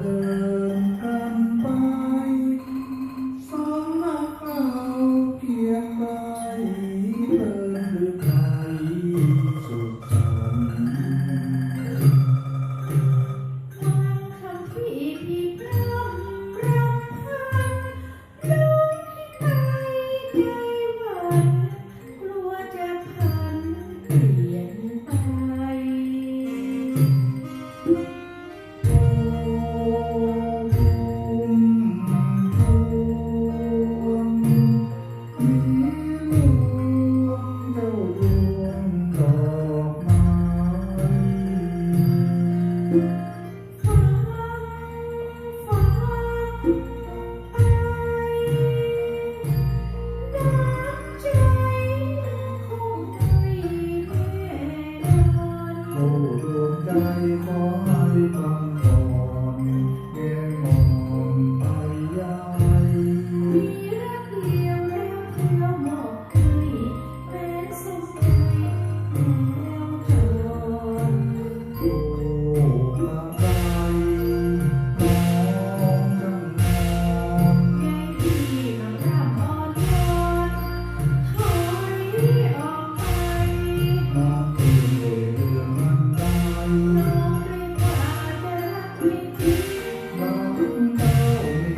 เดินกันไปสองเราเพียงใบเดินหรืสุดทันคำที่พี่ร่ำรำพันลูกที่ใจใจหวั่นกลัวจะพันเปลี่ยนไป